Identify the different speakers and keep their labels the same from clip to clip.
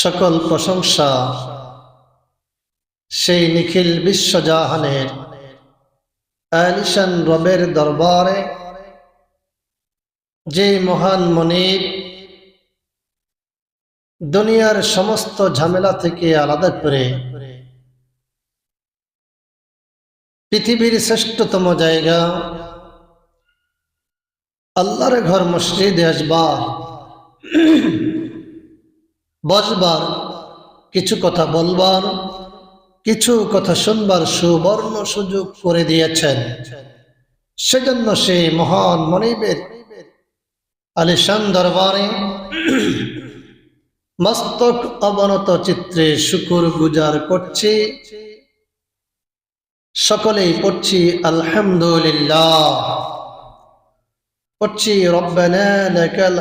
Speaker 1: সকল প্রশংসা। সেই নিখিল বিশ্বজাহানের আলিশান রবের দরবারে, যে মহান মনির দুনিয়ার সমস্ত ঝামেলা থেকে আলাদা করে পৃথিবীর শ্রেষ্ঠতম জায়গা, আল্লাহর ঘর মসজিদে আসবার। বসবার, কিছু কথা বলবার, কিছু কথা শুনবার সুবর্ণ সুযোগ করে দিয়েছেন। সেজন্য সেই মহান মনিবের আলিশান দরবারে মস্তক অবনত চিত্রে শুকুর গুজার করছি। সকলেই পড়ছি, আলহামদুলিল্লাহ। পড়ছি, রব্বানা লাকাল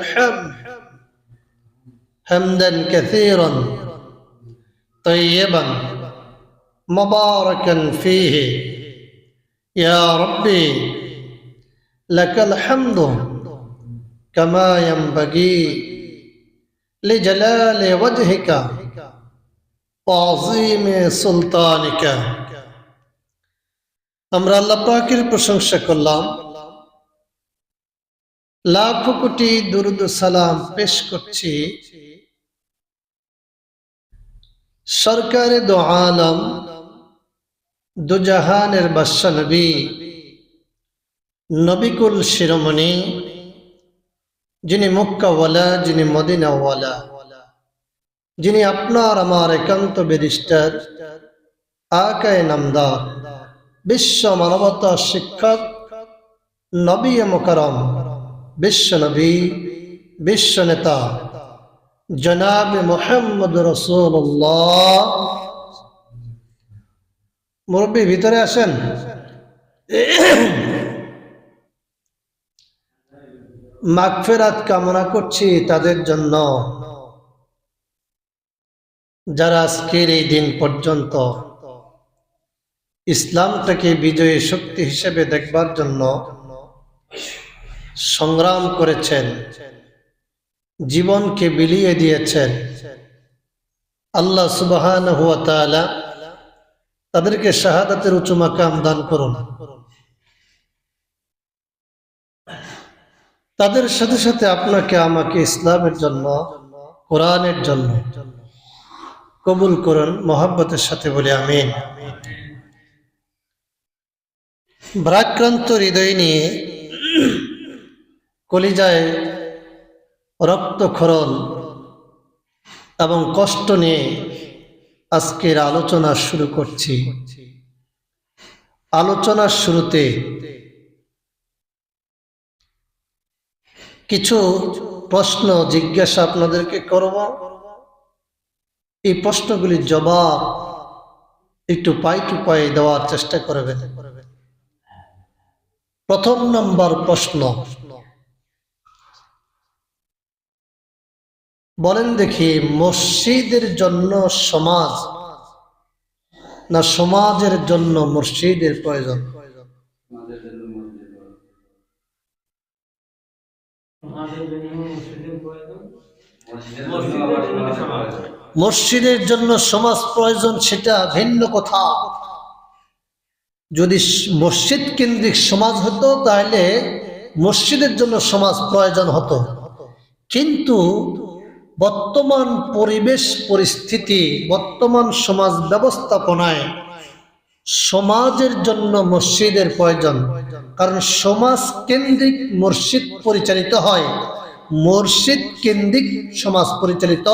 Speaker 1: حمدا كثيرا طيبا مباركا فيه يا ربي لك الحمد كما ينبغي لجلال وجهك وعظيم سلطانك আমরা আল্লাহ পাকের প্রশংসা করলাম লাখ কোটি দুরুদ সালাম পেশ করছি সরকারে দো আলম দুজাহানের বাদশা নবী, নবিকুল শিরোমণি, যিনি মক্কাওয়ালা, যিনি মদিনাওয়ালা, যিনি আপনার আমার একান্ত ব্যারিস্টার আকায় নামদার, বিশ্ব মানবতা শিক্ষক, নবী মকরম, বিশ্ব নবী, বিশ্ব নেতা। জনাব মোহাম্মদ রসুল্লাহ মুরব্বী, ভিতরে আসেন। মাগফেরাত কামনা করছি তাদের জন্য। যারা আজকের এই দিন পর্যন্ত ইসলামটাকে বিজয়ী শক্তি হিসেবে দেখবার জন্য সংগ্রাম করেছেন জীবনকে বিলিয়ে দিয়েছেন। আল্লাহ সুবাহান হুয়া তাআলা তাদেরকে শাহাদাতের উঁচু মাকাম দান করুন। তাদের সাথে সাথে আপনাকে আমাকে ইসলামের জন্য, কোরআনের জন্য কবুল করুন, মোহাব্বতের সাথে বলে আমিন। ভ্রাক্রান্ত হৃদয় নিয়ে কলিজায় রক্তক্ষরণ এবং কষ্ট নিয়ে আজকের আলোচনা শুরু করছি। আলোচনার শুরুতে কিছু প্রশ্ন জিজ্ঞাসা আপনাদেরকে করব। এই প্রশ্নগুলির জবাব একটু পাই টু দেওয়ার চেষ্টা করবেন। প্রথম নম্বর প্রশ্ন বলেন দেখি, মসজিদের জন্য সমাজ? না, সমাজের জন্য মসজিদের প্রয়োজন? মসজিদের জন্য সমাজ প্রয়োজন সেটা ভিন্ন কথা। যদি মসজিদ কেন্দ্রিক সমাজ হতো, তাহলে মসজিদের জন্য সমাজ প্রয়োজন হতো। কিন্তু বর্তমান পরিবেশ পরিস্থিতি, বর্তমান সমাজ ব্যবস্থাপনায় সমাজের জন্য মসজিদের প্রয়োজন। কারণ সমাজ কেন্দ্রিক মসজিদ পরিচালিত হয়। মসজিদ কেন্দ্রিক সমাজ পরিচালিত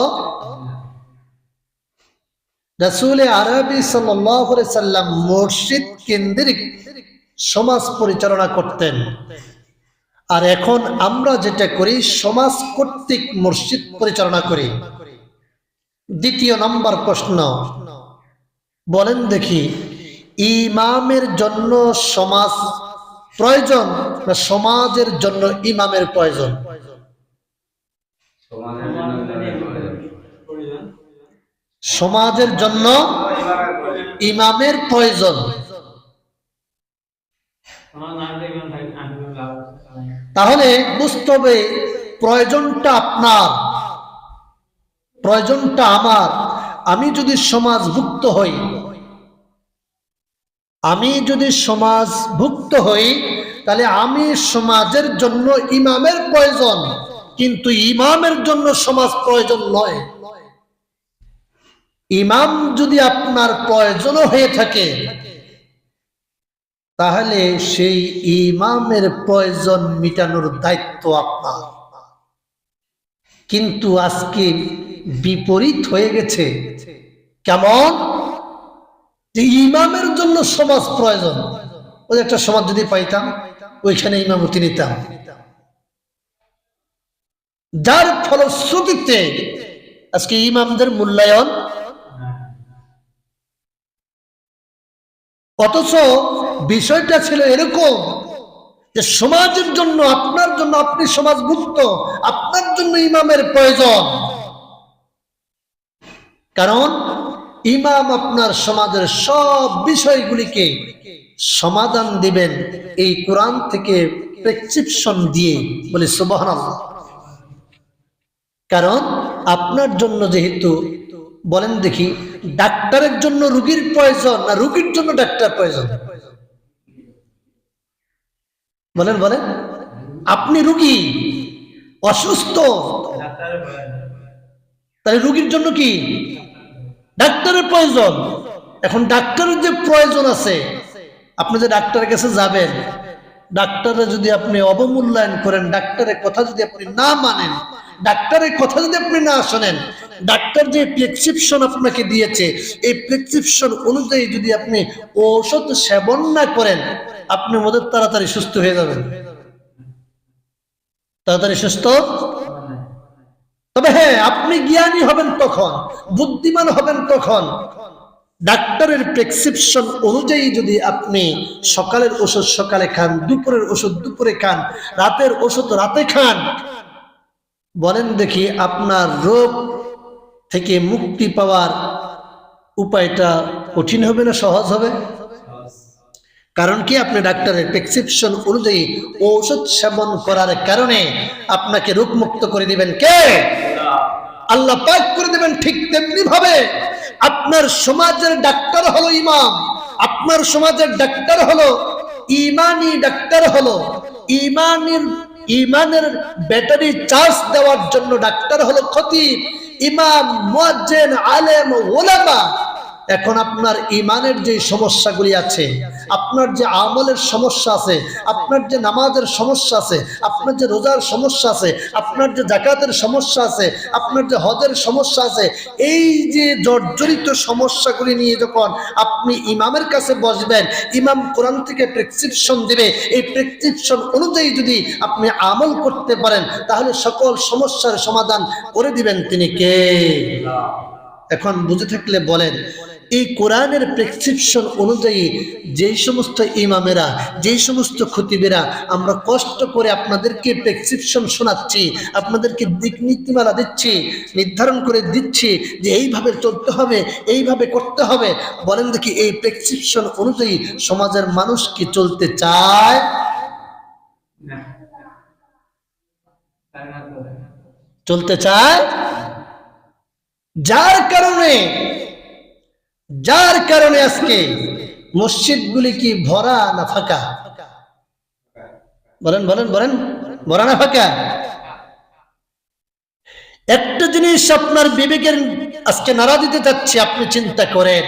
Speaker 1: সাল্লাম মসজিদ কেন্দ্রিক সমাজ পরিচালনা করতেন। আর এখন আমরা যেটা করি, সমাজ কর্তৃক মসজিদ পরিচালনা করি। দ্বিতীয় নম্বর প্রশ্ন, বলেন দেখি, ইমামের জন্য সমাজ প্রয়োজন না সমাজের জন্য ইমামের প্রয়োজন? সমাজের জন্য ইমামের প্রয়োজন। তাহলে বুঝতে হবে প্রয়োজনটা আপনার, প্রয়োজনটা আমার। আমি যদি সমাজভুক্ত হই, আমি যদি সমাজভুক্ত হই, তাহলে আমি সমাজের জন্য ইমামের প্রয়োজন, কিন্তু ইমামের জন্য সমাজ প্রয়োজন নয়। ইমাম যদি আপনার প্রয়োজনও হয়ে থাকে তাহলে সেই ইমামের প্রয়োজন মিটানোর দায়িত্ব আপনার। কিন্তু আজকে বিপরীত হয়ে গেছে। কেমন? ইমামের জন্য সমাজ প্রয়োজন। ওই একটা সমাজ যদি পাইতাম, ওইখানে ইমামতি নিতাম। যার ফলশ্রুতিতে আজকে ইমামদের মূল্যায়ন অথচ বিষয়টা ছিল এরকম যে সমাজের জন্য, আপনার জন্য আপনি সমাজভুক্ত, আপনার জন্য ইমামের প্রয়োজন। কারণ ইমাম আপনার সমাজের সব বিষয়গুলিকে সমাধান দিবেন এই কোরআন থেকে প্রেসক্রিপশন দিয়ে বলে সুবহান কারণ আপনার জন্য যেহেতু বলেন দেখি, ডাক্তারের জন্য রুগীর প্রয়োজন না রুগীর জন্য ডাক্তার প্রয়োজন? বলেন বলেন। আপনি রুগী, অসুস্থ। তাহলে রুগীর জন্য কি? ডাক্তারের প্রয়োজন। এখন ডাক্তারের যে প্রয়োজন আছে, আপনি যে ডাক্তারের কাছে যাবেন, ডাক্তারের যদি আপনি অবমূল্যায়ন করেন, ডাক্তারের কথা যদি আপনি না মানেন ডাক্তারের কথা যদি আপনি না শোনেন, ডাক্তার যে প্রেসক্রিপশন আপনাকে দিয়েছে, এই প্রেসক্রিপশন অনুযায়ী যদি আপনি ঔষধ সেবন না করেন, আপনি মধ্যে তাড়াতাড়ি সুস্থ হয়ে যাবেন। তাড়াতাড়ি সুস্থ? তবে হ্যাঁ আপনি জ্ঞানী হবেন তখন, বুদ্ধিমান হবেন তখন। ডাক্তারের প্রেসক্রিপশন অনুযায়ী যদি আপনি সকালের ওষুধ সকালে খান, দুপুরের ওষুধ দুপুরে খান, রাতের ওষুধ রাতে খান বলেন দেখি আপনার রোগ থেকে মুক্তি পাওয়ার উপায়টা কঠিন হবে না সহজ হবে? কারণ কি আপনি ডাক্তারের প্রেসক্রিপশন অনুযায়ী ঔষধ সেবন করার কারণে আপনাকে রোগমুক্ত করে দিবেন কে? আল্লাহ পাক করে দিবেন ঠিক তেমনি ভাবে আপনার সমাজের ডাক্তার হলো ইমাম। আপনার সমাজের ডাক্তার হলো ইমানি ডাক্তার হলো। ইমানের ইমানের ব্যাটারি চার্জ দেওয়ার জন্য ডাক্তার হলো খতিব। ইমাম মুয়াজ্জিন আলেম ওলামা এখন আপনার ইমানের যে সমস্যাগুলি আছে আপনার যে আমলের সমস্যা আছে আপনার যে নামাজের সমস্যা আছে আপনার যে রোজার সমস্যা আছে আপনার যে জাকাতের সমস্যা আছে আপনার যে হজের সমস্যা আছে এই যে জর্জরিত সমস্যাগুলি নিয়ে যখন আপনি ইমামের কাছে বসবেন ইমাম কোরআন থেকে প্রেসক্রিপশন দিবে এই প্রেসক্রিপশন অনুযায়ী যদি আপনি আমল করতে পারেন তাহলে সকল সমস্যার সমাধান করে দিবেন তিনি কে? এখন বুঝে থাকলে বলেন এই কোরআনের প্রেসক্রিপশন অনুযায়ী যেই সমস্ত ইমামেরা, যেই সমস্ত খতিবেরা, আমরা কষ্ট করে আপনাদেরকে প্রেসক্রিপশন শোনাচ্ছি, আপনাদেরকে দিক নীতিমালা দিচ্ছি, নির্ধারণ করে দিচ্ছি যে এইভাবে চলতে হবে, এইভাবে করতে হবে। বলেন দেখি এই প্রেসক্রিপশন অনুযায়ী সমাজের মানুষ কি চলতে চায়? চলতে চায়? যার কারণে যার কারণে আজকে মসজিদগুলি কি ভরা না ফাঁকা? বলেন বলেন বলেন, ভরা না ফাঁকা? একটা জিনিস আপনার বিবেকের আজকে নাড়া দিতে যাচ্ছে, আপনি চিন্তা করেন।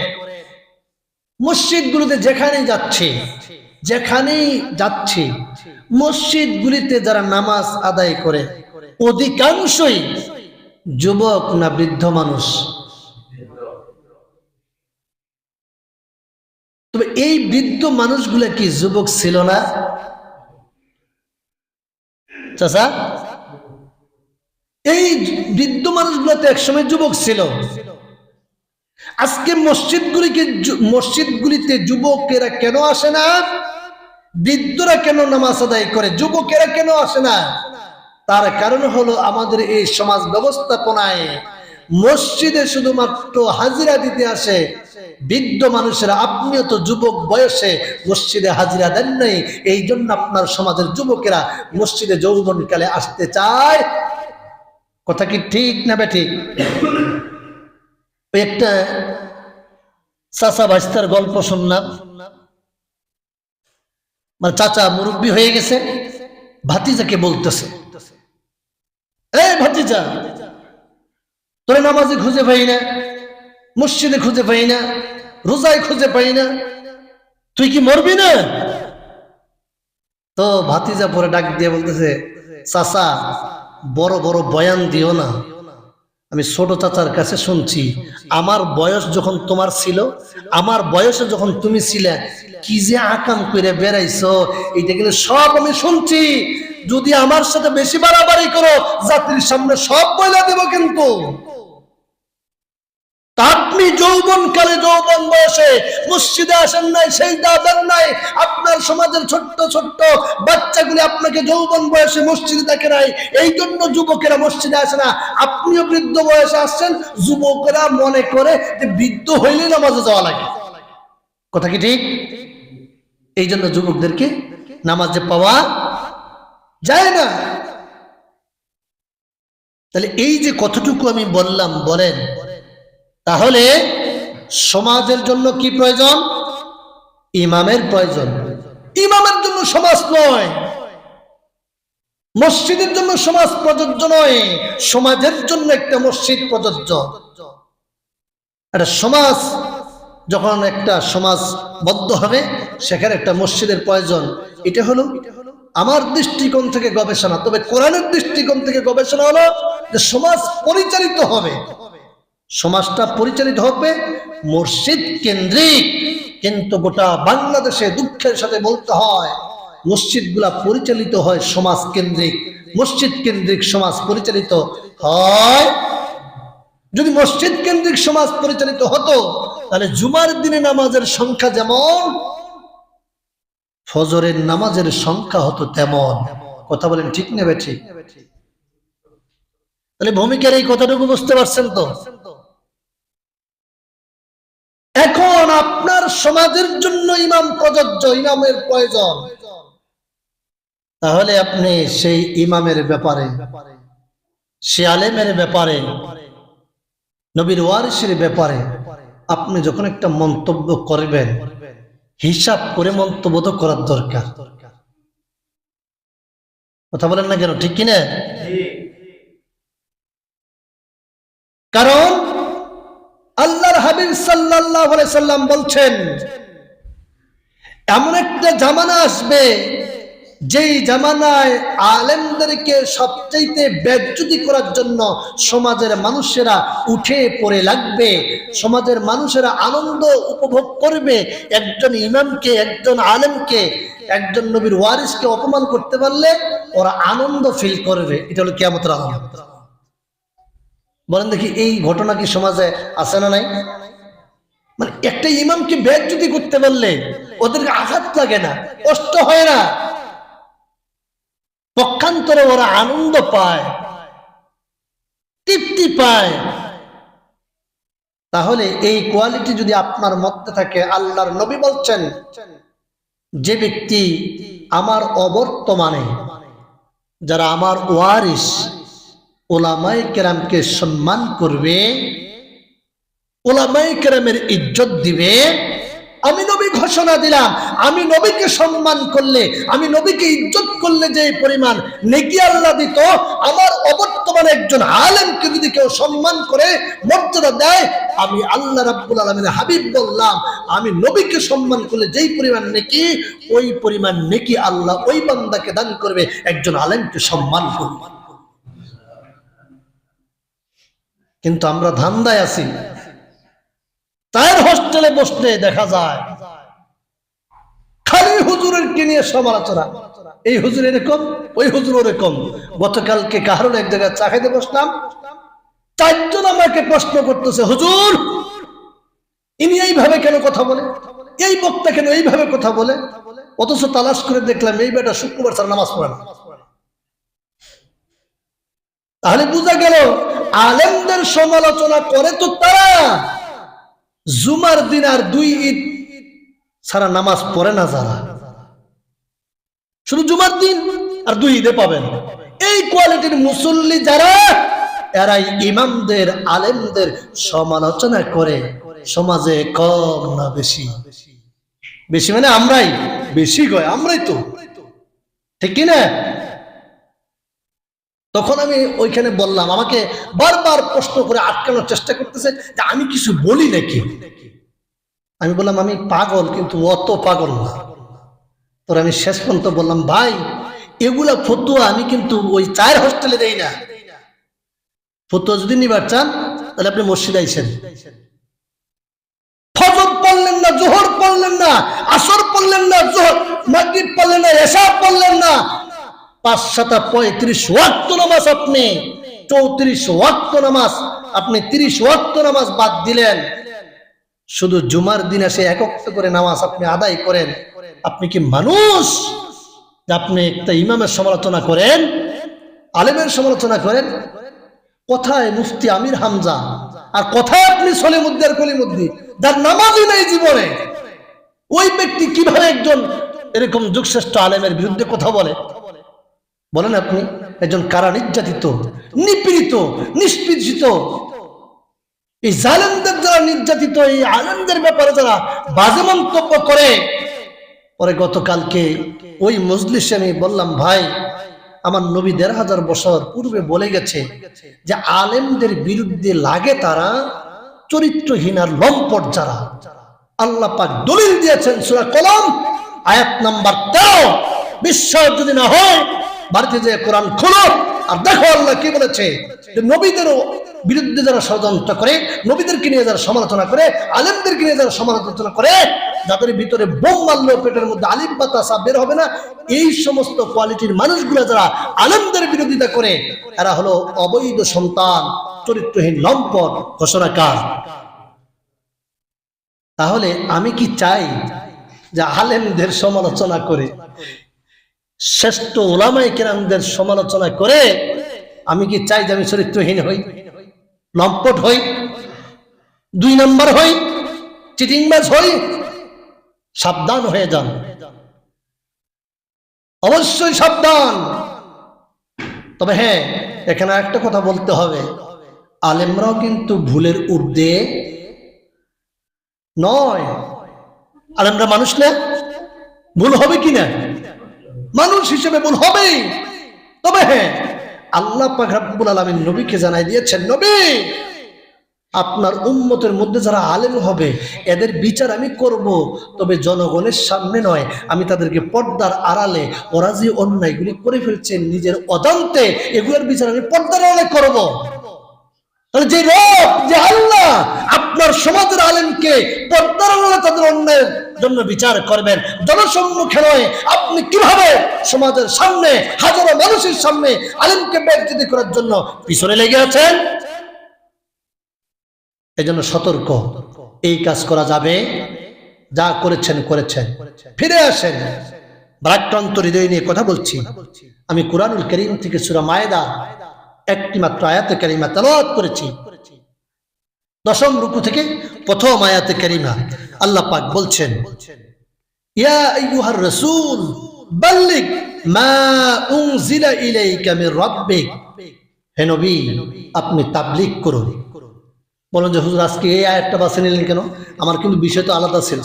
Speaker 1: মসজিদ মসজিদগুলোতে যেখানেই যাচ্ছে যেখানেই যাচ্ছে, মসজিদগুলিতে যারা নামাজ আদায় করে, অধিকাংশই যুবক না বৃদ্ধ মানুষ। তবে এই বৃদ্ধ মানুষগুলা কি যুবক ছিল না? চাচা? এই বৃদ্ধ মানুষগুলো তো একসময় যুবক ছিল। আজকে মসজিদগুলিকে মসজিদগুলিতে যুবকেরা কেন আসে না? বৃদ্ধরা কেন নামাজ আদায় করে? যুবকেরা কেন আসে না? তার কারণ হলো আমাদের এই সমাজ ব্যবস্থাপনায় মসজিদে শুধুমাত্র হাজিরা দিতে আসে বৃদ্ধ মানুষেরা, আপনিও তো যুবক বয়সে মসজিদে হাজিরা দেন নাই এই জন্য আপনার সমাজের যুবকেরা মসজিদে যৌবনকালে আসতে চায়। কথা কি ঠিক না বে ঠিক ওই একটা চাচা ভাইস্তার গল্প শুনলাম। মানে চাচা মুরব্বী হয়ে গেছে, ভাতিজাকে বলতেছে, এই ভাতিজা, তোরা নামাজে খুঁজে পাই না। মসজিদে খুঁজে পাই না, রোজায় খুঁজে পাই না। তুই কি মরবি না? তো ভাতিজা পরে ডাক দিয়ে বলতেছে, চাচা, বড় বড় বয়ান দিও না। আমি ছোট চাচার কাছে শুনছি, আমার বয়স যখন তোমার ছিল, আমার বয়সে যখন তুমি ছিলে, কি যে আকাম করে বেড়াইছো এইটা কিন্তু সব আমি শুনছি। যদি আমার সাথে বেশি বাড়াবাড়ি করো, জাতির সামনে সব বইলা দেব কিন্তু। আপনি যৌবন কালে যৌবন বয়সে মসজিদে আসেন নাই, সেই দাদার নাই, আপনার সমাজের ছোট্ট ছোট্ট বাচ্চাগুলি আপনাকে যৌবন বয়সে মসজিদে দেখে নাই, এই জন্য যুবকেরা মসজিদে আসে না। আপনিও বৃদ্ধ বয়সে আসছেন, যুবকেরা মনে করে যে বৃদ্ধ হইলে নামাজে যাওয়া লাগে। কথা কি ঠিক? এই জন্য যুবকদেরকে নামাজে পাওয়া যায় না। তাহলে এই যে কতটুকু আমি বললাম, বলেন তাহলে সমাজের জন্য কি প্রয়োজন? ইমামের প্রয়োজন। ইমামের জন্য সমাজ নয়। মসজিদের জন্য সমাজ প্রযোজ্য নয়। সমাজের জন্য একটা মসজিদ প্রযোজ্য। একটা সমাজ, যখন একটা সমাজ বদ্ধ হবে, সেখানে একটা মসজিদের প্রয়োজন। এটা হলো আমার দৃষ্টিকোণ থেকে গবেষণা। তবে কোরআনের দৃষ্টিকোণ থেকে গবেষণা হলো যে সমাজ পরিচালিত হবে। সমাজটা পরিচালিত হবে মসজিদ কেন্দ্রিক। কিন্তু গোটা বাংলাদেশে দুঃখের সাথে বলতে হয়, মসজিদগুলা পরিচালিত হয় সমাজ কেন্দ্রিক। মসজিদ কেন্দ্রিক সমাজ পরিচালিত হয়। যদি মসজিদ কেন্দ্রিক সমাজ পরিচালিত হতো, তাহলে জুমার দিনে নামাজের সংখ্যা যেমন, ফজরের নামাজের সংখ্যা হতো তেমন। কথা বলেন ঠিক নেবে ঠিক? তাহলে ভূমিকার এই কথাটুকু বুঝতে পারছেন তো? আপনার সমাজের জন্য ইমাম প্রযোজ্য ইমামের প্রয়োজন। তাহলে আপনি সেই ইমামের ব্যাপারে সে আলেমের ব্যাপারে নবীর ওয়ারিসের ব্যাপারে আপনি যখন একটা মন্তব্য করবেন হিসাব করে মন্তব্য তো করার দরকার। কথা বলেন না কেন ঠিক কিনা? কারণ হাবিব আলাইহি সাল্লাম বলছেন, এমন একটা জামানা আসবে, যেই জামানায় আলেমদেরকে সবচাইতে বেজ্জুতি করার জন্য সমাজের মানুষেরা উঠে পড়ে লাগবে, সমাজের মানুষেরা আনন্দ উপভোগ করবে, একজন ইমামকে, একজন আলেমকে, একজন নবীর ওয়ারিসকে অপমান করতে পারলে ওরা আনন্দ ফিল করবে। এটা হলো কেমতের আলামত। বলেন দেখি, এই ঘটনা কি সমাজে আছে না নাই? মানে একটা ইমামকে বেজ্জুতি করতে পারলে ওদেরকে আঘাত লাগে না, কষ্ট হয় না। পক্ষান্তরে ওরা আনন্দ পায়, তৃপ্তি পায়। তাহলে এই কোয়ালিটি যদি আপনার মধ্যে থাকে, আল্লাহর নবী বলছেন, যে ব্যক্তি আমার অবর্তমানে, যারা আমার ওয়ারিস ওলামাই কেরামকে সম্মান করবে ওলামাই কেরামের ইজ্জত দিবে। আমি নবী ঘোষণা দিলাম, আমি নবীকে সম্মান করলে, আমি নবীকে ইজ্জত করলে যে পরিমাণ নেকি আল্লাহ দিত, আমার অবর্তমানে একজন আলেমকে যদি কেউ সম্মান করে, মর্যাদা দেয়, আমি আল্লাহ রাব্বুল আলমিনের হাবিব বললাম, আমি নবীকে সম্মান করলে যেই পরিমাণ নেকি, ওই পরিমাণ নেকি আল্লাহ ওই বান্দাকে দান করবে, একজন আলেমকে সম্মান করবে। কিন্তু আমরা ধান্দায় আছি। তার হোস্টেলে বসলে দেখা যায়, খালি হুজুরের কে নিয়ে সমালোচনা? এই হুজুর এরকম, ওই হুজুর ওরকম। গতকালকে কারণ এক জায়গায় চা খাইতে বসলাম। চারজন আমাকে প্রশ্ন করতেছে, হুজুর, ইনি এইভাবে কেন কথা বলে? এই বক্তা কেন এইভাবে কথা বলে? অথচ তালাশ করে দেখলাম, এই বেটা শুক্রবার স্যার নামাজ পড়ে না। তাহলে বোঝা গেল, আলেমদের সমালোচনা করে তো তারা। জুমার দিন আর দুই ঈদ সারা নামাজ পড়ে না যারা। শুধু জুমার দিন আর দুই ঈদে পাবেন। এই কোয়ালিটির মুসল্লি যারা, এরাই ইমামদের, আলেমদের সমালোচনা করে। সমাজে কম না বেশি? বেশি মানে আমরাই, বেশি কয়, আমরাই তো। ঠিক কি না? তখন আমি ওইখানে বললাম, আমাকে বারবার প্রশ্ন করে আটকানোর চেষ্টা করতেছে যে আমি কিছু বলি নাকি? আমি বললাম, আমি পাগল, কিন্তু অত পাগল না। তোর আমি শেষ পর্যন্ত বললাম, ভাই, এগুলা ফতুয়া আমি কিন্তু ওই চায়ের হোস্টেলে দেই না। ফতুয়া যদি নিবার চান, তাহলে আপনি মসজিদ আইসেন। পড়লেন না, জোহর পড়লেন না, আসর পড়লেন না, জোহর, মাগরিব পড়লেন না, এশা পড়লেন না পাঁচ সাতা পঁয়ত্রিশ ওয়াক্ত নামাজ আপনি, চৌত্রিশ ওয়াক্ত নামাজ আপনি তিরিশ ওয়াক্ত নামাজ বাদ দিলেন। শুধু জুমার দিন এসে একত্র করে নামাজ আপনি আদায় করেন। আপনি কি মানুষ? আপনি একটা ইমামের সমালোচনা করেন, আলেমের সমালোচনা করেন। কোথায় মুফতি আমির হামজা, আর কোথায় আপনি সলিমুদ্দের কলিমুদ্দি যার নামাজই নেই জীবনে। ওই ব্যক্তি কীভাবে একজন এরকম যুগশ্রেষ্ঠ আলেমের বিরুদ্ধে কথা বলে? বলেন আপনি, একজন কারা নির্যাতিত, নিপীড়িত, নিষ্পীড়িত? এই জালেমদের যারা নির্যাতিত, এই আলেমদের ব্যাপারে যারা বাজে মন্তব্য করে, পরে গতকালকে ওই মজলিসে আমি বললাম, ভাই, আমার নবী দেড় হাজার বছর পূর্বে বলে গেছে যে আলেমদের বিরুদ্ধে লাগে তারা চরিত্রহীন আর লম্পট যারা। আল্লাহ পাক দলিল দিয়েছেন সুরা কলম, আয়াত নাম্বার তেরো। বিশ্বাস যদি না হয় বাড়িতে যে কোরআন খোলো, আর দেখো আল্লাহ কি বলেছে? যে নবীদেরও বিরুদ্ধে যারা ষড়যন্ত্র করে, নবীদেরকে নিয়ে যারা সমালোচনা করে, আলেমদেরকে নিয়ে যারা সমালোচনা করে, যাদের ভিতরে বোম মারলেও পেটের মধ্যে আলিম বাতাসা বের হবে না, এই সমস্ত কোয়ালিটির মানুষগুলো যারা আলেমদের বিরোধিতা করে, এরা হলো অবৈধ সন্তান, চরিত্রহীন লম্পট, ঘোষণাকার। তাহলে আমি কি চাই যে আলেমদের সমালোচনা করে শ্রেষ্ঠ ওলামাই কেরামদের সমালোচনা করে আমি কি চাই যে আমি চরিত্রহীন হই? লম্পট হই? দুই নম্বর হই? চিটিংবাজ হই? সাবধান হয়ে যান। অবশ্যই সাবধান। তবে হ্যাঁ এখানে একটা কথা বলতে হবে। আলেমরাও কিন্তু ভুলের ঊর্ধ্বে নয়। আলেমরা মানুষ না? ভুল হবে কি না? মানুষ হিসেবে ভুল হবেই তবে হ্যাঁ আল্লাহ পাক রাব্বুল নবীকে জানাই দিয়েছেন, নবী, আপনার উম্মতের মধ্যে যারা আলেম হবে, এদের বিচার আমি করব। তবে জনগণের সামনে নয়, আমি তাদেরকে পর্দার আড়ালে ওরা যে অন্যায়গুলি করে ফেলছেন নিজের অজান্তে এগুলোর বিচার আমি পর্দার আড়ালে করব। যে রব, যে আল্লাহ আপনার সমাজের আলেমকে তাদের অন্যায়ের জন্য বিচার করবেন। জনসম্মুখে নয়, আপনি কীভাবে সমাজের সামনে, হাজারো মানুষের সামনে আলেমকে করার জন্য পিছনে লেগে আছেন? এই জন্য সতর্ক। এই কাজ করা যাবে। যা করেছেন করেছেন। ফিরে আসেন। ভারাক্রান্ত হৃদয় নিয়ে কথা বলছি। আমি কোরআনুল করিম থেকে সুরা মায়েদা একটি মাত্র আয়াতে কারিমা তেলাওয়াত করেছি। দশম রুকু থেকে প্রথম আয়াতে কারিমা আল্লাহ পাক বলছেন কেন? আমার কিন্তু আলাদা ছিল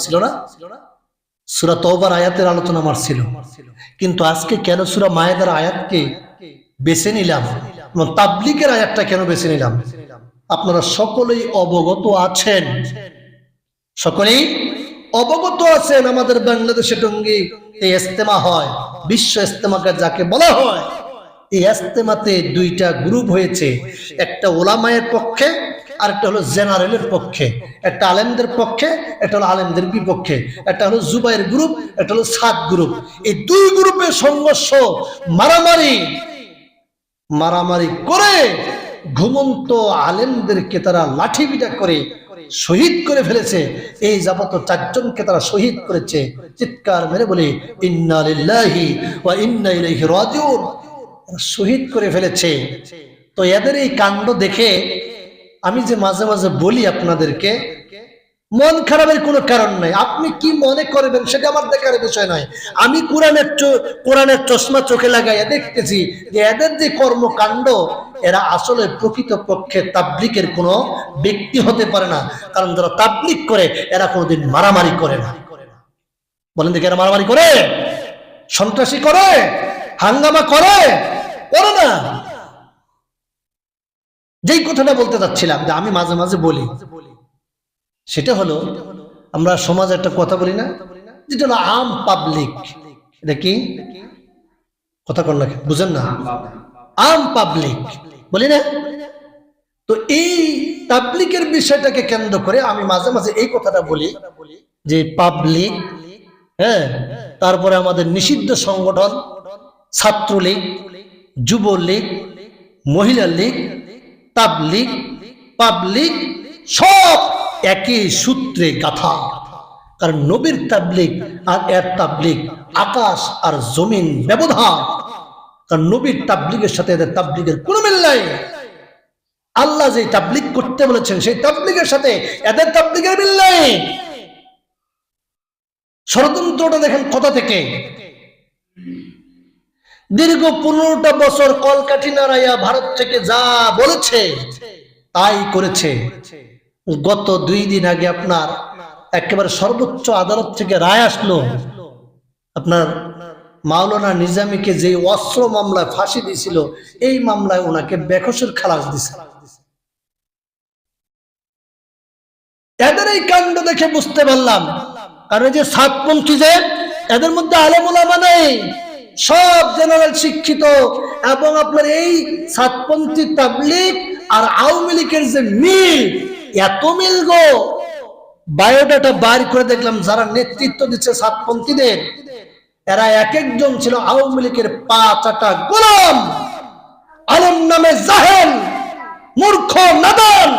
Speaker 1: সুরা আয়াতের আলোচনা আমার ছিল। কিন্তু আজকে কেন সুরা মায়েদার আয়াতকে বেছে নিলাম? তাবলিকের আয়াতটা কেন বেছে নিলাম? আপনারা সকলেই অবগত আছেন। সকলেই অবগত আছেন আমাদের বাংলাদেশে টঙ্গি। এই ইস্তেমা হয়, বিশ্ব ইস্তেমাকে যাকে বলা হয়, এই ইস্তেমাতে দুইটা গ্রুপ হয়েছে। একটা ওলামায়ের পক্ষে আর একটা হলো জেনারেলের পক্ষে। একটা আলেমদের পক্ষে, একটা হলো আলেমদের বিপক্ষে। একটা হলো জুবাইয়ের গ্রুপ, একটা হলো সাত গ্রুপ। এই দুই গ্রুপের সংঘর্ষ, মারামারি মারামারি করে ঘুমন্ত আলেমদেরকে তারা লাঠি বিটা করে শহীদ করে ফেলেছে। এই যাবত চারজনকে তারা শহীদ করেছে। চিৎকার মেরে বলে, ইন্না শহীদ করে ফেলেছে। তো এদের এই কাণ্ড দেখে আমি যে মাঝে মাঝে বলি আপনাদেরকে মন খারাপের কোনো কারণ নাই। আপনি কি মনে করবেন সেটা আমার দেখার বিষয় নয়। আমি কোরআনের কোরআনের চশমা চোখে লাগাইয়া দেখতেছি যে এদের যে কর্মকাণ্ড, এরা আসলে প্রকৃত পক্ষে তাবলিকের কোনো ব্যক্তি হতে পারে না। কারণ যারা তাবলিক করে, এরা কোনোদিন মারামারি করে না। বলেন দেখি এরা মারামারি করে? সন্ত্রাসী করে? হাঙ্গামা করে? করে না। যেই কথাটা বলতে চাচ্ছিলাম, যে আমি মাঝে মাঝে বলি সেটা হলো, আমরা সমাজে একটা কথা বলি না, যেটা হলো আম পাবলিক এটা কি? কথা কর না বুঝেন না। আম পাবলিক বলি না? তো এই পাবলিকের বিষয়টাকে কেন্দ্র করে আমি মাঝে মাঝে এই কথাটা বলি, যে পাবলিক হ্যাঁ তারপরে আমাদের নিষিদ্ধ সংগঠন, ছাত্রলীগ, যুবলীগ মহিলা লীগ তাবলিগ পাবলিক সব একই সূত্রে গাথা। কারণ নবীর তাবলিগ আর এর তাবলিগ আকাশ আর জমিন ব্যবধান। কারণ নবীর তাবলিগের সাথে এদের তাবলিগের কোনো মিল নাই। আল্লাহ যে তাবলিগ করতে বলেছেন, সেই তাবলিগের সাথে এদের তাবলিগের মিল নাই। ষড়যন্ত্রটা দেখেন কথা থেকে? দীর্ঘ পনেরোটা বছর কলকাঠি নাড়াইয়া ভারত থেকে যা বলেছে, তাই করেছে। গত দুই দিন আগে আপনার একেবারে সর্বোচ্চ আদালত থেকে রায় আসলো। আপনার মাওলানা নিজামীকে যে অস্ত্র মামলায় ফাঁসি দিয়েছিল, এই মামলায় ওনাকে বেকসের খালাস দিছে। এদের এই কাণ্ড দেখে বুঝতে পারলাম। কারণ যে সাতপন্থী যে, এদের মধ্যে আলেমুলামা নেই। সব জেনারেল শিক্ষিত এবং আপনার এই সাতপন্থী তাবলিক আর আওয়ামী লীগের যে মিল এত মিল গো। বায়োডাটা বার করে দেখলাম যারা নেতৃত্ব দিচ্ছে সাতপন্থীদের, এরা এক একজন ছিল আওয়ামী লীগের পা চাটা গোলাম। আলম নামে জাহেল, মূর্খ নাদান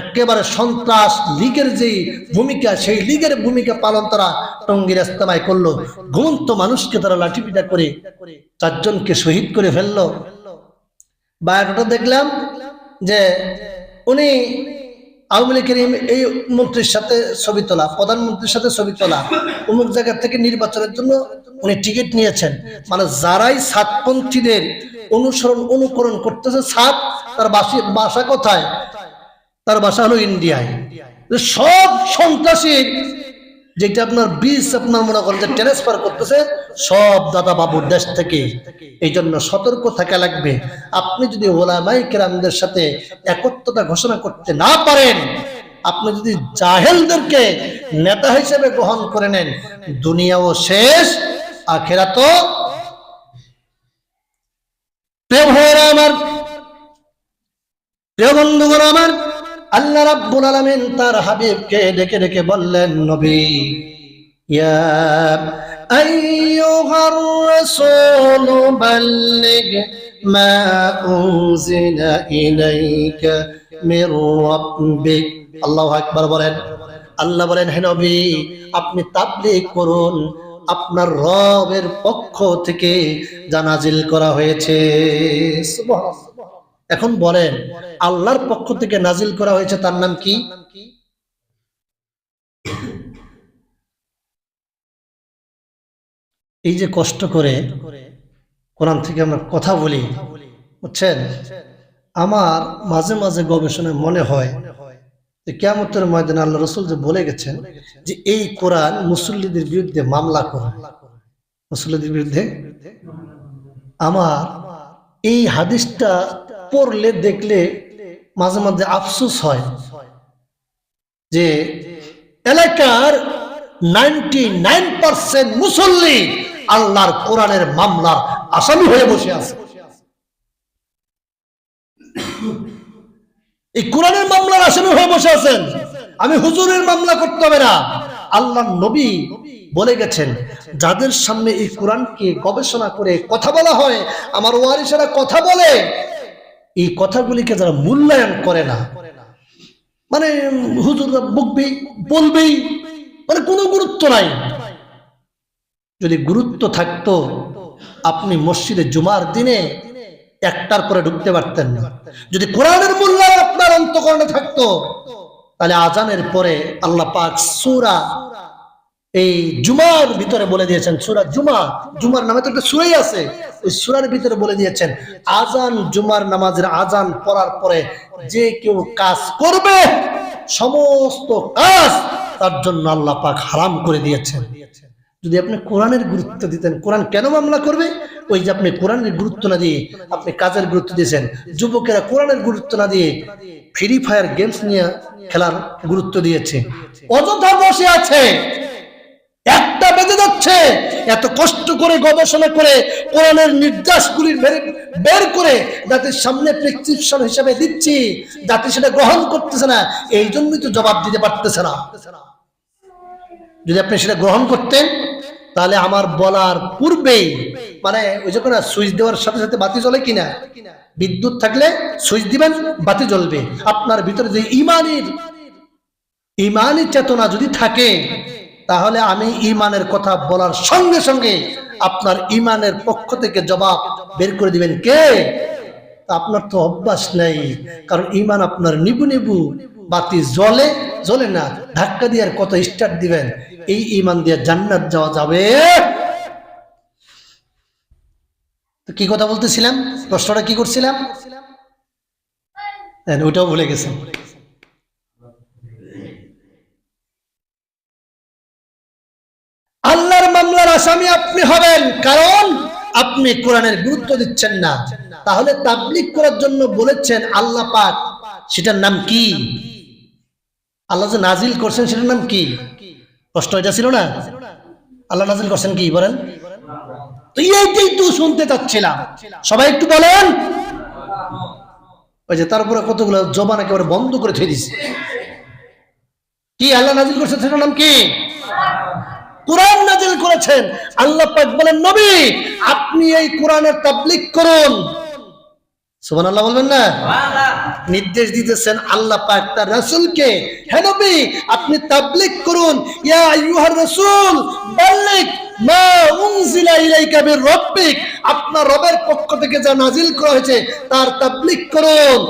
Speaker 1: একেবারে সন্ত্রাস লীগের যে ভূমিকা, সেই লীগের ভূমিকা পালন তারা টঙ্গির ইস্তেমায় করল। ঘুমন্ত মানুষকে তারা লাঠিপিটা করে চারজনকে শহীদ করে ফেলল। বায়োডাটা দেখলাম যে উনি আওয়ামী লীগের এই- মন্ত্রীর সাথে ছবি তোলা, প্রধানমন্ত্রীর সাথে ছবি তোলা, অমুক জায়গা থেকে নির্বাচনের জন্য উনি টিকিট নিয়েছেন। মানে যারাই সাতপন্থীদের অনুসরণ, অনুকরণ করতেছে, সাত, তার বাসা কোথায়? তার বাসা হলো ইন্ডিয়ায়। সব সন্ত্রাসী যেটা আপনার বীজ আপনার মনে করেন যে ট্রান্সফার করতেছে, সব দাদা বাবুর দেশ থেকে। এই জন্য সতর্ক থাকা লাগবে। আপনি যদি ওলামাই কেরামদের সাথে একত্রতা ঘোষণা করতে না পারেন, আপনি যদি জাহেলদেরকে নেতা হিসেবে গ্রহণ করে নেন, দুনিয়াও শেষ আখেরা তো আমার, প্রিয় বন্ধুগণ আমার আল্লাহ রাব্বুল আলামিন তার হাবিবকে ডেকে ডেকে বললেন, নবী, ইয়া আইয়ুহার রাসূল বাল্লিগ মা উনজিলা ইলাইকা মির রাব্বিক। আল্লাহু আকবার বলেন। আল্লাহ বলেন, হে নবী, আপনি তাবলীগ করুন। আপনার রবের পক্ষ থেকে জানাজিল করা হয়েছে। সুবহানাল্লাহ। এখন বলেন, আল্লাহর পক্ষ থেকে নাজিল করা হয়েছে তার নাম কি? এই যে কষ্ট করে কোরআন থেকে আমরা কথা বলি, বুঝছেন? আমার মাঝে মাঝে গবেষণায় মনে হয় যে কেমতের ময়দানে আল্লাহ রসুল যে বলে গেছেন যে এই কোরআন মুসল্লিদের বিরুদ্ধে মামলা করে। মুসল্লিদের বিরুদ্ধে? আমার এই হাদিসটা পড়লে দেখলে মাঝে মাঝে আফসোস হয় যে এলাকার নাইনটি নাইন পার্সেন্ট মুসল্লি আল্লাহর কোরআনের মামলার আসামি হয়ে বসে আছে। এই কোরআনের মামলার আসামি হয়ে বসে আছেন। আমি হুজুরের মামলা করতে হবে না। আল্লাহ নবী বলে গেছেন, যাদের সামনে এই কোরআনকে গবেষণা করে কথা বলা হয়, আমার ওয়ারিসেরা কথা বলে এই কথাগুলিকে যারা মূল্যায়ন করে না মানে হুজুররা বকবেই, বলবেই মানে কোনো গুরুত্ব নাই। যদি গুরুত্ব থাকতো, আপনি মসজিদে জুমার দিনে একটার পরে ঢুকতে পারতেন না। যদি কোরআনের মূল্যায়ন আপনার অন্তকরণে থাকতো, তাহলে আজানের পরে আল্লাহ পাক সূরা এই জুমার ভিতরে বলে দিয়েছেন, সূরা জুমা। জুমার নামে তো একটা সূরাই আছে। ওই সূরার ভিতরে বলে দিয়েছেন, আজান, জুমার নামাজের আজান পড়ার পরে যে কেউ কাজ করবে, সমস্ত কাজ তার জন্য আল্লাহ পাক হারাম করে দিয়েছেন। যদি আপনি কোরআনের গুরুত্ব দিতেন, কোরআন কেন মামলা করবে? ওই যে আপনি কোরআনের গুরুত্ব না দিয়ে আপনি কাজের গুরুত্ব দিয়েছেন, যুবকেরা কোরআনের গুরুত্ব না দিয়ে ফ্রি ফায়ার গেমস নিয়ে খেলার গুরুত্ব দিয়েছে। অযথা বসে আছে। একটা বেঁধে যাচ্ছে। এত কষ্ট করে গবেষণা করে কোরআনের নির্দেশগুলি বের- করে জাতির সামনে প্রেসক্রিপশন হিসেবে দিচ্ছি। জাতি সেটা গ্রহণ করতেছে না। এই জন্যই তো জবাব দিতে পারতেছে না। যদি আপনি সেটা গ্রহণ করতেন, তাহলে আমার বলার পূর্বেই মানে ওই যখন সুইচ দেওয়ার সাথে সাথে বাতি জ্বলে কিনা বিদ্যুৎ থাকলে সুইচ দিবেন, বাতি জ্বলবে। আপনার ভিতরে যে ইমানের ইমানি চেতনা যদি থাকে তাহলে আমি ইমানের কথা বলার সঙ্গে সঙ্গে আপনার ইমানের পক্ষ থেকে জবাব বের করে দিবেন কে? আপনার তো অভ্যাস নেই কারণ ইমান আপনার নিবু নিবু। বাতি জ্বলে জ্বলে না ধাক্কা দিয়ে আর কত স্টার্ট দিবেন? এই ইমান দিয়ে জান্নাত যাওয়া যাবে। কি কথা বলতেছিলাম? প্রশ্নটা কি করছিলাম? হ্যাঁ, ওইটাও ভুলে গেছেন আল্লাহর মামলার আসামি আপনি হবেন, কারণ আপনি কোরআনের গুরুত্ব দিচ্ছেন না। তাহলে তাবলিক করার জন্য বলেছেন আল্লাহ পাক, সেটার নাম কি? আল্লাহ যে নাজিল করছেন, সেটার নাম কি? প্রশ্ন এটা ছিল না? আল্লাহ নাজিল করছেন কি, বলেন? তো এইটাই তো শুনতে চাচ্ছিলাম। সবাই একটু বলেন। ওই যে তার উপরে কতগুলো জবান একেবারে বন্ধ করে থয়ে দিছে। কি, আল্লাহ নাজিল করছেন, সেটার নাম কি? কোরআন নাজিল করেছেন। আল্লাহ পাক বলেন নবী আপনি এই কোরআনের তাবলিক করুন। সুবহানাল্লাহ বলবেন না? নির্দেশ দিতেছেন আল্লাহ পাক তার রাসূলকে হে নবী আপনি তাবলিগ করুন। ইয়া আইয়ুহার রাসূল বাল্লিগ মা উনজিলা ইলাইকা মির রাব্বিক। আপনার রবের পক্ষ থেকে যা নাজিল করা হয়েছে তার তাবলিগ করুন।